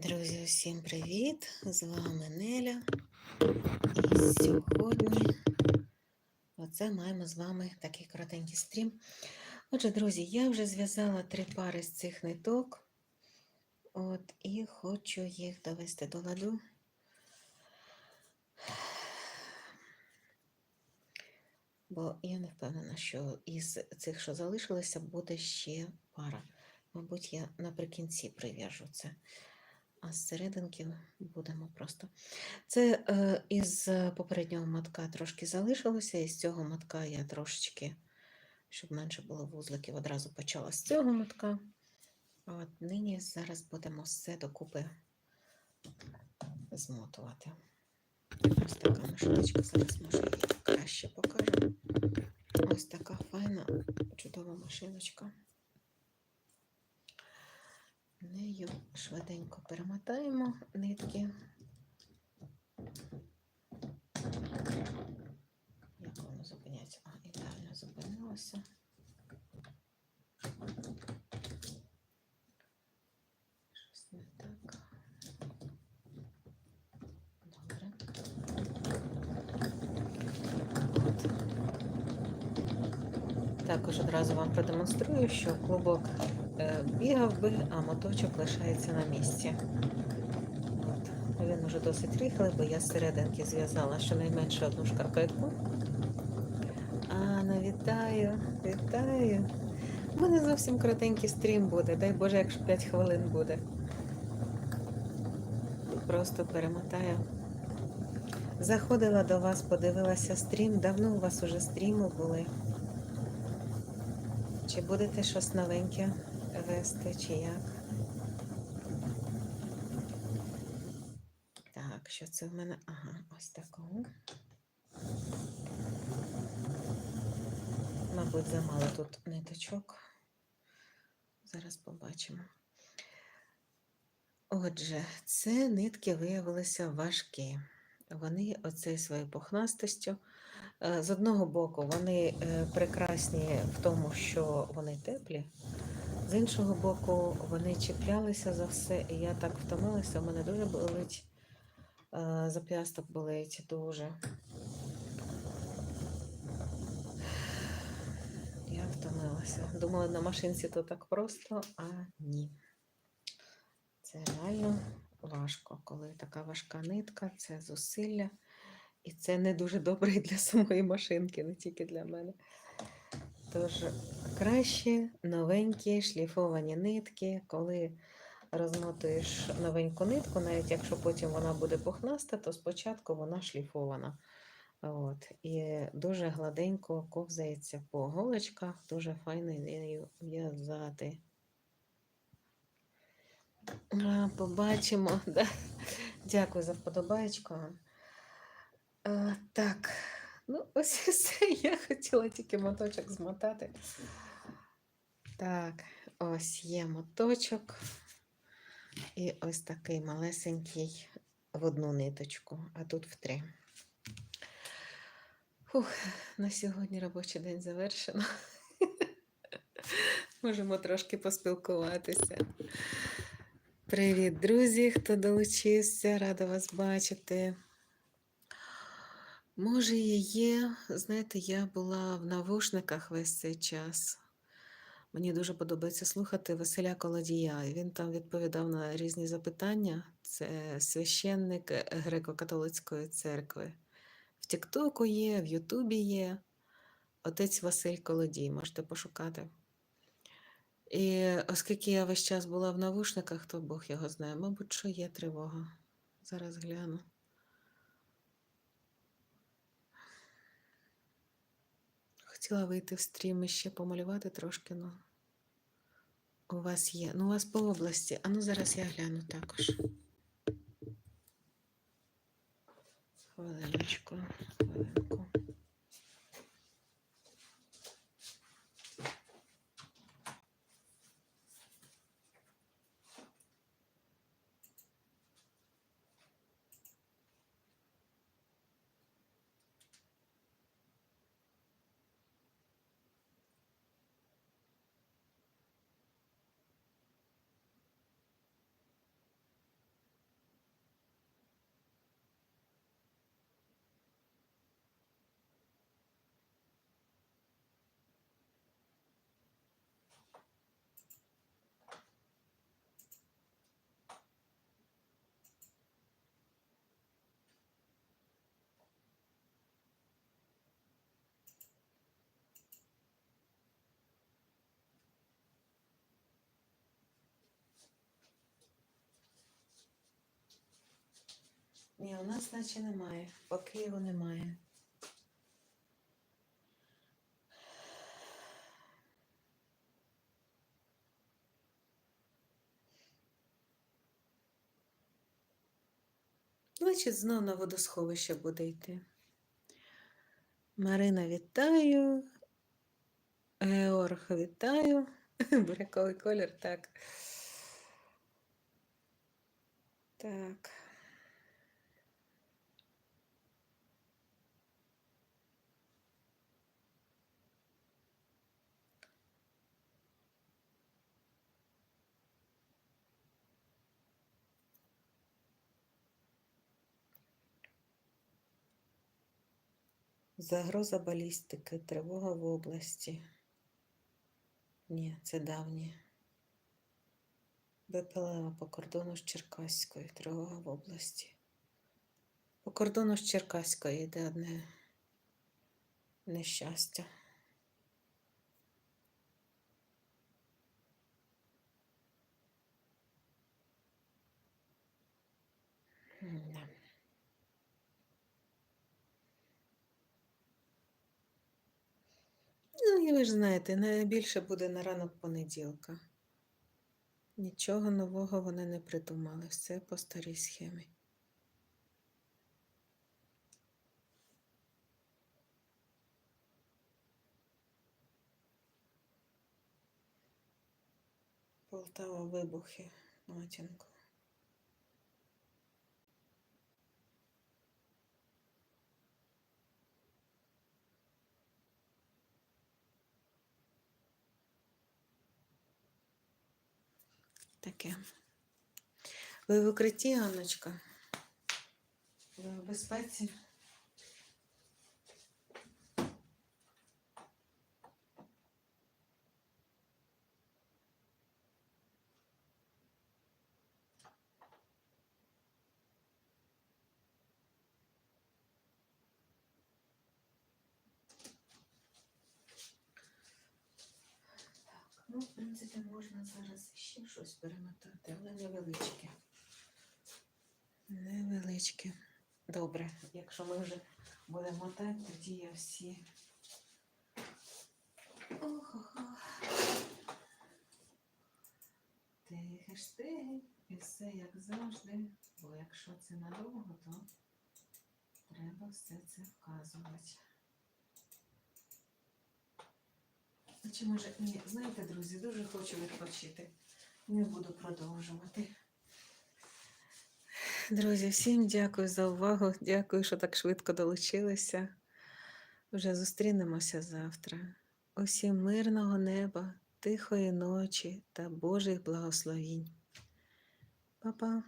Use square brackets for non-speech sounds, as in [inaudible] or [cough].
Друзі, усім привіт! З вами Неля. І сьогодні оце маємо з вами такий коротенький стрім. Отже, друзі, я вже зв'язала три пари з цих ниток. От, і хочу їх довести до ладу. Бо я не впевнена, що із цих, що залишилося, буде ще пара. Мабуть, я наприкінці прив'яжу це а з серединки будемо просто. Це е, із попереднього матка трошки залишилося, і з цього матка я трошечки, щоб менше було вузликів, одразу почала з цього матка. От Нині зараз будемо все докупи змотувати. Ось така машиночка, зараз може краще покажу. Ось така файна, чудова машиночка. Нею швиденько перемотаємо нитки. Як воно зупиняється? А, ідеально зупинилося. Щось не так. Добре. Також одразу вам продемонструю, що клубок бігав би, а моточок лишається на місці. От. Він уже досить рихлий, бо я з серединки зв'язала щонайменше одну шкарпетку. Анна, вітаю, вітаю. У мене зовсім коротенький стрім буде. Дай Боже, якщо 5 хвилин буде. Просто перемотаю. Заходила до вас, подивилася стрім. Давно у вас уже стріми були. Чи будете щось новеньке вести, чи як? Так, що це в мене? Ага, ось такого. Мабуть, замало тут ниточок. Зараз побачимо. Отже, це нитки виявилися важкі. Вони оцею своєю пухнастостю. З одного боку, вони е, прекрасні в тому, що вони теплі, з іншого боку, вони чіплялися за все, і я так втомилася, у мене дуже болить, зап'ясток болить дуже. Я втомилася. Думала, на машинці то так просто, а ні. Це реально важко, коли така важка нитка, це зусилля. І це не дуже добре для самої машинки, не тільки для мене. Тож, краще новенькі шліфовані нитки, коли розмотуєш новеньку нитку, навіть якщо потім вона буде пухнаста, то спочатку вона шліфована. От. І дуже гладенько ковзається по голочках, дуже файно нею в'язати. Побачимо. [laughs] Дякую за вподобайку. Так, ну, ось [laughs] все. Я хотіла тільки моточок змотати. Так, ось є моточок. І ось такий малесенький в одну ниточку, а тут в три. Фух, на сьогодні робочий день завершено. [laughs] Можемо трошки поспілкуватися. Привіт, друзі, хто долучився, рада вас бачити. Може, є, знаєте, я була в навушниках весь цей час. Мені дуже подобається слухати Василя Колодія. Він там відповідав на різні запитання. Це священник греко-католицької церкви. В Тіктоку є, в Ютубі є. Отець Василь Колодій, можете пошукати. І оскільки я весь час була в навушниках, то Бог його знає. Мабуть, що є тривога. Зараз гляну. Хотіла вийти в стрім і ще помалювати трошки, ну у вас є. Ну, у вас по області. А ну зараз я гляну також. Хвилиночку, хвилинку. Ні, у нас наче немає. По Києву немає. Значить, знов на водосховище буде йти. Марина, вітаю. Георг, вітаю. [laughs] Буряковий колір, так. Так. Загроза балістики, тривога в області. Ні, це давні. БПЛА по кордону з Черкаською, тривога в області. По кордону з Черкаською йде одне нещастя. М-да. Ну, і ви ж знаєте, найбільше буде на ранок понеділка. Нічого нового вони не придумали, все по старій схемі. Полтава вибухи, матінко. Таке. Ви в укритті, Анночка? Ви в безпеці? Ну, в принципі, можна зараз ще щось перемотати, але невеличке. Невеличке. Добре, якщо ми вже будемо мотати, тоді я всі. Ох-ох-ох. Тихе ж тихе, і все як завжди. Бо якщо це надовго, то треба все це вказувати. А Чи може, ні, знаєте, друзі, дуже хочу відпочити. Не буду продовжувати. Друзі, всім дякую за увагу. Дякую, що так швидко долучилися. Вже зустрінемося завтра. Усім мирного неба, тихої ночі та Божих благословінь. Па-па!